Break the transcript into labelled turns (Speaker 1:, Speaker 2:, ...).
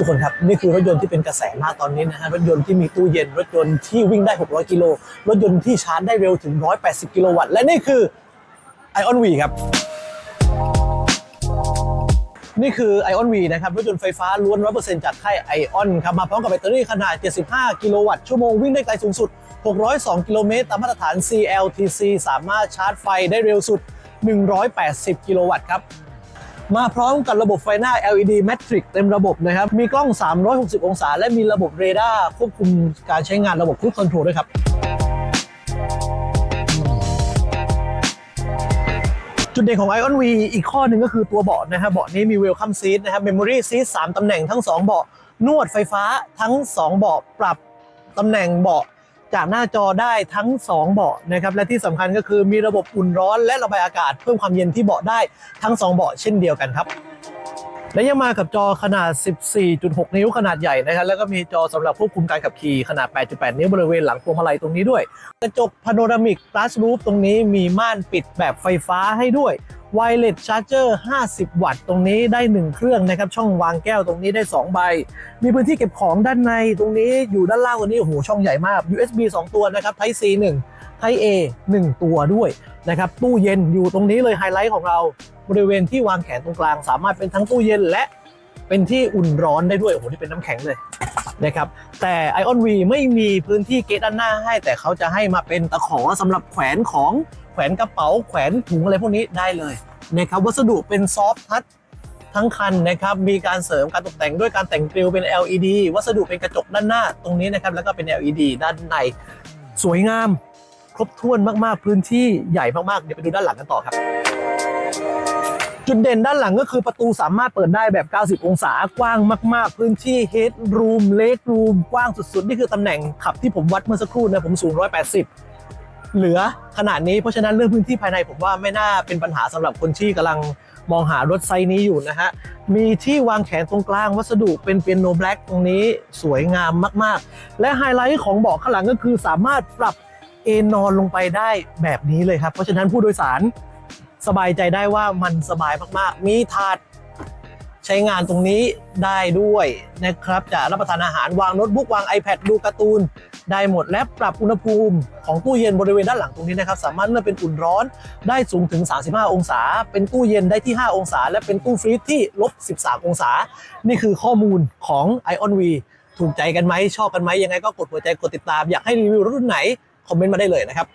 Speaker 1: ทุกคนครับ นี่คือรถยนต์ที่เป็นกระแสมากตอนนี้นะฮะรถยนต์ที่มีตู้เย็น รถยนต์ที่วิ่งได้ 600 กิโลรถยนต์ที่ชาร์จได้เร็วถึง 180 กิโลวัตต์และนี่คือ Ion V ครับนี่คือ Ion V นะครับรถยนต์ไฟฟ้าล้วน 100%จากค่าย Ion ครับมาพร้อมกับแบตเตอรี่ขนาด 75 กิโลวัตต์ชั่วโมงวิ่งได้ไกลสูงสุด 602 กิโลเมตรตามมาตรฐาน CLTC สามารถชาร์จไฟได้เร็วสุด 180 กิโลวัตต์ครับ มาพร้อมกับระบบไฟหน้า LED Matrix เต็มระบบนะครับ มีกล้อง 360 องศา และมีระบบเรดาร์ควบคุมการใช้งานระบบค u ู e คอนโทรลด้วยครับจุดเด่นของ Ion V อีกข้อหนึ่งก็คือตัวเบาะนะครับเบาะนี้มี Welcome Seat นะครับ Memory Seat 3ตำแหน่งทั้ง 2 เบาะนวดไฟฟ้าทั้ง 2 เบาะปรับตำแหน่งเบาะ จากหน้าจอได้ทั้ง 2 เบาะนะครับและที่สำคัญก็คือมีระบบอุ่นร้อนและระบายอากาศเพิ่มความเย็นที่เบาะได้ทั้ง 2 เบาะเช่นเดียวกันครับและยังมากับจอขนาด 14.6 นิ้วขนาดใหญ่นะครับ แล้วก็มีจอสำหรับควบคุมการขับขี่ขนาด 8.8 นิ้วบริเวณหลังพวงมาลัยตรงนี้ด้วย กระจกพาโนรามิก g ล a s s roof ตรงนี้มีม่านปิดแบบไฟฟ้าให้ด้วย Wireless Charger 50 วัตต์ ตรงนี้ได้ 1 เครื่องนะครับ ช่องวางแก้วตรงนี้ได้ 2 ใบ มีพื้นที่เก็บของด้านในตรงนี้อยู่ด้านล่างตรงนี้ โอ้โห ช่องใหญ่มาก USB 2 ตัวนะครับ Type C 1 Type A 1 ตัวด้วยนะครับ ตู้เย็นอยู่ตรงนี้เลยไฮไลท์ของเรา บริเวณที่วางแขนตรงกลาง สามารถเป็นทั้งตู้เย็นและเป็นที่อุ่นร้อนได้ด้วย โอ้โห นี่เป็นน้ำแข็งเลย นะครับแต่ Ion V ไม่มีพื้นที่เกตด้านหน้าให้ แต่เขาจะให้มาเป็นตะขอสำหรับแขวนของแขวนกระเป๋าแขวนถุงอะไรพวกนี้ได้เลยนะครับวัสดุเป็นซอฟทัชทั้งคันนะครับมีการเสริมการตกแต่งด้วยการแต่งกริลเป็น LED วัสดุเป็นกระจกด้านหน้าตรงนี้นะครับแล้วก็เป็น LED ด้านในสวยงามครบถ้วนมากๆพื้นที่ใหญ่มากๆ เดี๋ยวไปดูด้านหลังกันต่อครับ จุดเด่นด้านหลังก็คือประตูสามารถเปิดได้แบบ 90 องศากว้างมาก ๆ พื้นที่ head room leg room กว้างสุด ๆ นี่คือตำแหน่งขับที่ผมวัดเมื่อสักครู่นะผมสูง 180 เหลือขนาดนี้เพราะฉะนั้นเรื่องพื้นที่ภายในผมว่าไม่น่าเป็นปัญหาสำหรับคนที่กำลังมองหารถไซส์นี้อยู่นะฮะ มีที่วางแขนตรงกลางวัสดุเป็นเปียโนแบล็กตรงนี้สวยงามมาก ๆ และไฮไลท์ของเบาะข้างหลังก็คือสามารถปรับเอนนอนลงไปได้แบบนี้เลยครับ เพราะฉะนั้นผู้โดยสาร สบายใจได้ว่ามันสบายมากๆ มีถาดใช้งานตรงนี้ได้ด้วยนะครับ จะรับประทานอาหารวางโน้ตบุ๊กวาง iPad ดูการ์ตูน ได้หมดและปรับอุณหภูมิของตู้เย็นบริเวณด้านหลังตรงนี้นะครับ สามารถเลือกเป็นอุ่นร้อนได้สูงถึง 35 องศา เป็นตู้เย็นได้ที่ 5 องศา และเป็นตู้ฟรีซที่ลบ 13 องศา นี่คือข้อมูลของ Ion V ถูกใจกันไหมชอบกันไหมยังไงก็กดหัวใจกดติดตาม อยากให้รีวิวรถรุ่นไหน คอมเมนต์มาได้เลยนะครับ